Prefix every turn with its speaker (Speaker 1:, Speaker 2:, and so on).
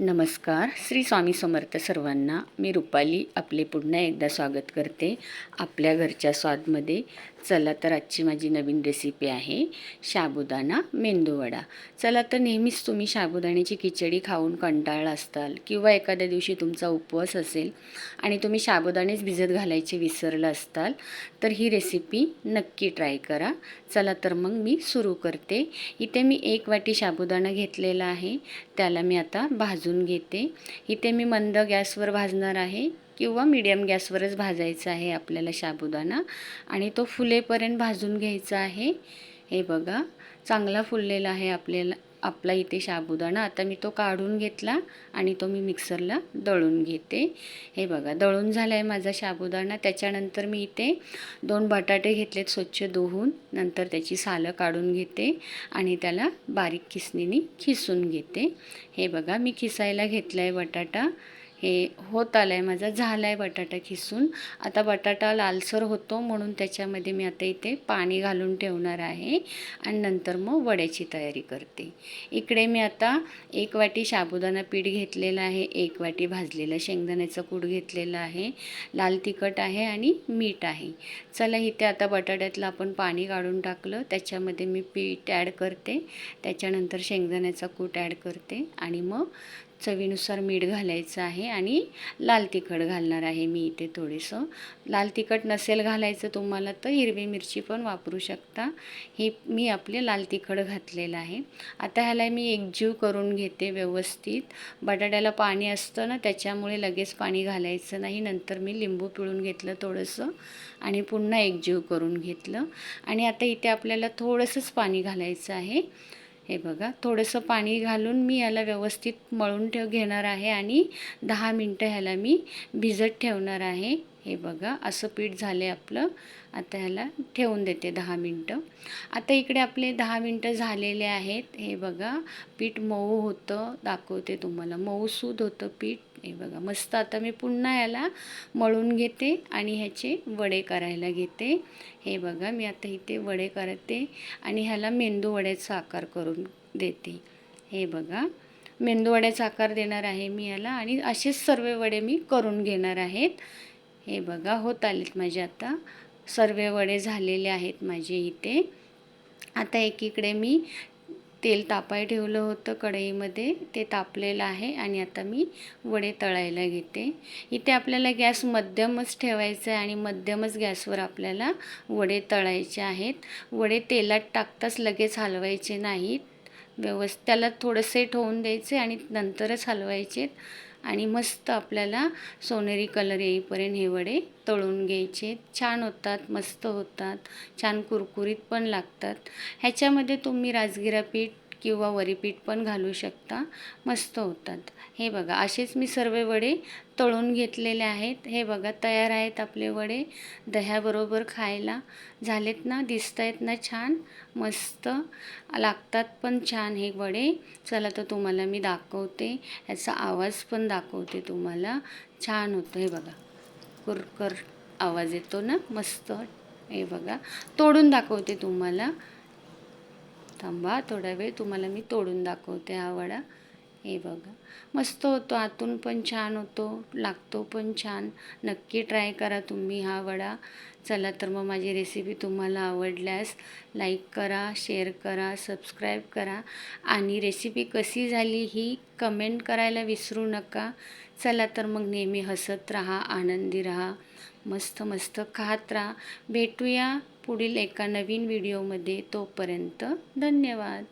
Speaker 1: नमस्कार. श्री स्वामी समर्थ सर्वांना मी रुपाली आपले पुन्हा एकदा स्वागत करते. आपल्या घरच्या स्वादमध्ये चला तर आजची माझी नवीन रेसिपी आहे साबुदाणा मेंदूवडा चला तर नेहमीच तुम्ही साबुदाण्याची खिचडी खाऊन कंटाळला असताल किंवा एखाद्या दिवशी तुमचा उपवास असेल आणि तुम्ही साबुदाणेच भिजत घालायचे विसरलं असताल तर ही रेसिपी नक्की ट्राय करा. चला तर मग मी सुरू करते. इथे मी एक वाटी साबुदाणा घेतलेला आहे त्याला मी आता भाजून घेते. इथे मी मंद गॅसवर भाजणार आहे. किंवा मीडियम गॅसवरच भाजायचा आहे आपल्याला साबुदाणा आणि तो फुलेपर्यंत भाजून घ्यायचा आहे. हे बघा चांगला फुललेला आहे आपल्याला आपला इथे साबुदाणा आता मी तो काढून घेतला आणि तो मी मिक्सरला दळून घेते. हे बघा दळून झाला आहे माझा साबुदाणा त्याच्यानंतर मी इथे दोन बटाटे घेतलेत स्वच्छ धुवून. नंतर त्याची सालं काढून घेते आणि त्याला बारीक खिसणीने खिसून घेते. हे बघा मी खिसायला घेतला आहे बटाटा. हे होत आलं आहे माझा. झाला आहे बटाटा खिसून. आता बटाटा लालसर होतो म्हणून त्याच्यामध्ये मी आता इथे पाणी घालून ठेवणार आहे. आणि नंतर मग वड्याची तयारी करते. इकडे मी आता एक वाटी साबुदाणा पीठ घेतलेलं आहे. एक वाटी भाजलेलं शेंगदाण्याचं कूट घेतलेलं आहे. लाल तिखट आहे आणि मीठ आहे. चला इथे आता बटाट्यातलं आपण पाणी काढून टाकलं. त्याच्यामध्ये मी पीठ ॲड करते. त्याच्यानंतर शेंगदाण्याचा कूट ॲड करते. आणि मग चवीनुसार मीठ घालायचं आहे आणि लाल तिखट घालणार आहे मी इथे थोडंसं. लाल तिखट नसेल घालायचं तुम्हाला तर हिरवी मिरची पण वापरू शकता. हे मी आपले लाल तिखट घातलेलं आहे. आता ह्याला मी एकजीव करून घेते व्यवस्थित. बटाट्याला पाणी असतं ना त्याच्यामुळे लगेच पाणी घालायचं नाही. नंतर मी लिंबू पिळून घेतलं थोडंसं आणि पुन्हा एकजीव करून घेतलं. आणि आता इथे आपल्याला थोडंसंच पाणी घालायचं आहे. हे बघा थोडंसं पाणी घालून मी याला व्यवस्थित मळून ठेव घेणार आहे आणि दहा मिनटं ह्याला मी भिजत ठेवणार आहे. हे बघा असं पीठ झालं आहे आपलं. आता ह्याला ठेवून देते दहा मिनटं. आता इकडे आपले दहा मिनटं झालेले आहेत. हे बघा पीठ मऊ होतं दाखवते तुम्हाला. मऊसूद होतं पीठ. हे बघा मस्त. आता मी पुन्हा याला मळून घेते आणि ह्याचे वडे करायला घेते. हे बघा मी आता इथे वडे करते आणि ह्याला मेंदू वड्याचा आकार करून देते. हे बघा मेंदू वड्याचा आकार देणार आहे मी याला आणि असेच सर्व वडे मी करून घेणार आहेत. हे बघा होत आलेत माझे आता. सर्व वडे झालेले आहेत माझे इथे. आता एकीकडे मी तेल तापाय ठेवलं होतं कढईमध्ये. ते तापलेलं आहे आणि आता मी वडे तळायला घेते. इथे आपल्याला गॅस मध्यमच ठेवायचा आहे आणि मध्यमच गॅसवर आपल्याला वडे तळायचे आहेत. वडे तेलात टाकताच लगेच हलवायचे नाहीत. व्यवस्थित त्याला थोडं सेट होऊन द्यायचे आणि नंतरच हलवायचे आणि मस्त आपल्याला सोनेरी कलर येईपर्यंत हे वडे तळून घ्यायचे. छान होतात मस्त होतात. छान कुरकुरीत पण लागतात. ह्याच्यामध्ये तुम्ही राजगिरा पीठ किंवा वरीपीठ पण घालू शकता. मस्त होतात. हे बघा असेच मी सर्व वडे तळून घेतलेले आहेत. हे बघा तयार आहेत आपले वडे. दह्याबरोबर खायला झालेत ना दिसत आहेत ना छान. मस्त लागतात पण छान हे वडे. चला तर तुम्हाला मी दाखवते. ह्याचा आवाज पण दाखवते तुम्हाला. छान होतं. हे बघा कुरकर आवाज येतो ना मस्त. हे बघा तोडून दाखवते तुम्हाला. थांबा थोडा वेळ तुम्हाला मी तोडून दाखवते हा वडा. हे बघा. मस्त होतो. आतून पण छान होतो. लागतो पण छान. नक्की ट्राय करा तुम्ही हा वडा. चला तर मग माझी रेसिपी तुम्हाला आवडल्यास लाईक करा शेअर करा सबस्क्राईब करा. आणि रेसिपी कशी झाली ही कमेंट करायला विसरू नका. चला तर मग नेहमी हसत राहा आनंदी राहा. मस्त मस्त खात राहा. भेटूया पुढील एका नवीन व्हिडिओमध्ये तोपर्यंत धन्यवाद.